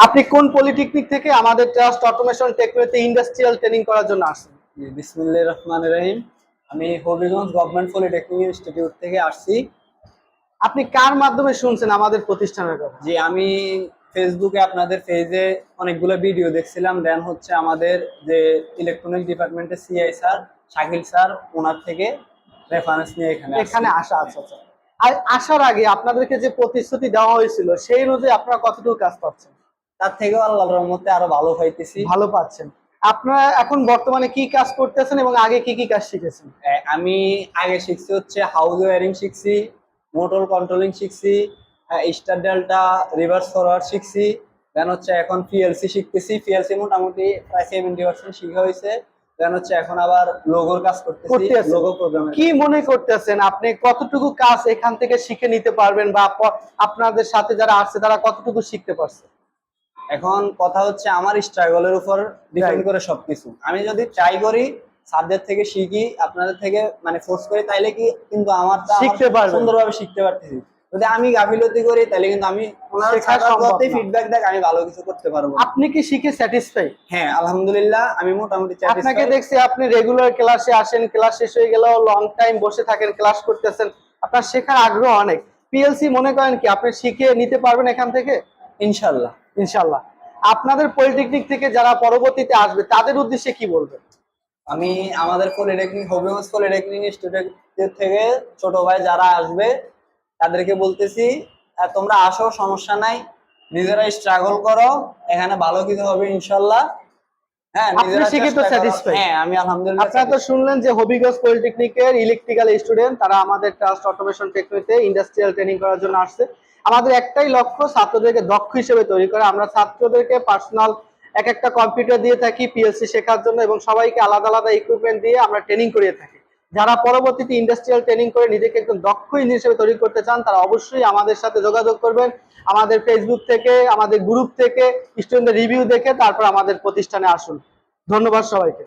আপনি কোন পলিটেকনিক থেকে আমাদের ট্রাস্ট অটোমেশন টেকনোলজিতে ইন্ডাস্ট্রিয়াল ট্রেনিং করার জন্য আসছেন? বিসমিল্লাহির রহমানির রহিম। আমি হবিগঞ্জ গভর্নমেন্ট পলিটেকনিক ইনস্টিটিউট থেকে আসছি। আপনি কার মাধ্যমে শুনছেন আমাদের প্রতিষ্ঠানের কথা? যে আমি ফেসবুকে আপনাদের পেজে অনেকগুলো ভিডিও দেখছিলাম। দেন হচ্ছে আমাদের যে ইলেকট্রনিক ডিপার্টমেন্টের সিআই স্যার শাকিল স্যার ওনার থেকে রেফারেন্স নিয়ে এখানে এখানে আসা আচ্ছা আচ্ছা। আর আসার আগে আপনাদেরকে যে প্রতিশ্রুতি দেওয়া হয়েছিল সেই অনুযায়ী আপনারা কতটুকু কাজ পাচ্ছেন তার থেকেও আল্লাহর রহমতে আরও ভালো পাইতেছি। ভালো পাচ্ছেন। আপনারা এখন বর্তমানে কি কাজ করতেছেন এবং আগে কি কি কাজ শিখেছেন? আমি আগে শিখছি হচ্ছে হাউস ওয়ারিং শিখছি মোটর কন্ট্রোলিং শিখছি স্টার ডেল্টা রিভার্স ফরওয়ার্ড শিখছি দেন হচ্ছে এখন পিএলসি শিখতেছি। পিএলসি মোটামুটি প্রায় সেভেন্টি পার্সেন্ট শিখা হয়েছে। দেন হচ্ছে এখন আবার লোগোর কাজ করতেছি লোগো প্রোগ্রামের কি মনে করতেছেন আপনি কতটুকু কাজ এখান থেকে শিখে নিতে পারবেন বা আপনাদের সাথে যারা আসছে তারা কতটুকু শিখতে পারছে? এখন কথা হচ্ছে আমার স্ট্রাগলের উপর ডিপেন্ড করে সবকিছু। আমি যদি ট্রাই করি সাবজেক্ট থেকে শিখি আপনাদের থেকে মানে ফোর্স করি তাইলে কি কিন্তু আমার তা শিখতে পারবেন। সুন্দরভাবে শিখতে পারতেছি। যদি আমি গাফিলতি করি তাহলে কিন্তু আমি ওনার শেখা ফিডব্যাক দেখ আমি ভালো কিছু করতে পারব। আপনি কি শিখে স্যাটিসফাই হ্যাঁ আলহামদুলিল্লাহ আমি মোটামুটি আপনাকে দেখছি আপনি রেগুলার ক্লাসে আসেন ক্লাস শেষ হয়ে গেলেও লং টাইম বসে থাকেন ক্লাস করতেছেন। আপনার শেখার আগ্রহ অনেক। পিএলসি মনে করেন কি আপনি শিখে নিতে পারবেন এখান থেকে? ইনশাল্লাহ ইনশাল্লাহ আপনাদের পলিটেকনিক থেকে যারা পরবর্তীতে আসবে তাদের উদ্দেশ্যে কি বলবেন? আমি আমাদের পলিটেকনিক হবিগঞ্জ পলিটেকনিক স্টুডেন্টদের থেকে ছোট ভাই যারা আসবে তাদেরকে বলতেছি তোমরা আসো সমস্যা নাই। নিজেরা স্ট্রাগল করো। এখানে ভালো কিছু হবে ইনশাল্লাহ হ্যাঁ? হ্যাঁ আমি আলহামদুলিল্লাহ আপনারা তো শুনলেন যে হবিগঞ্জ পলিটেকনিকের ইলেকট্রিক্যাল স্টুডেন্ট তারা আমাদের ট্রাস্ট অটোমেশন টেকনোতে ইন্ডাস্ট্রিয়াল ট্রেনিং করার জন্য আসছে। আমাদের একটাই লক্ষ্য ছাত্রদেরকে দক্ষ হিসেবে তৈরি করা। আমরা ছাত্রদেরকে পার্সোনাল এক একটা কম্পিউটার দিয়ে থাকি পিএলসি শেখার জন্য এবং সবাইকে আলাদা আলাদা ইকুইপমেন্ট দিয়ে আমরা ট্রেনিং করিয়ে থাকি। যারা পরবর্তীতে ইন্ডাস্ট্রিয়াল ট্রেনিং করে নিজেকে একজন দক্ষ ইঞ্জিনিয়ার হিসেবে তৈরি করতে চান, তারা অবশ্যই আমাদের সাথে যোগাযোগ করবেন। আমাদের ফেসবুক থেকে, আমাদের গ্রুপ থেকে স্টুডেন্টদের রিভিউ দেখে তারপর আমাদের প্রতিষ্ঠানে আসুন। ধন্যবাদ সবাইকে।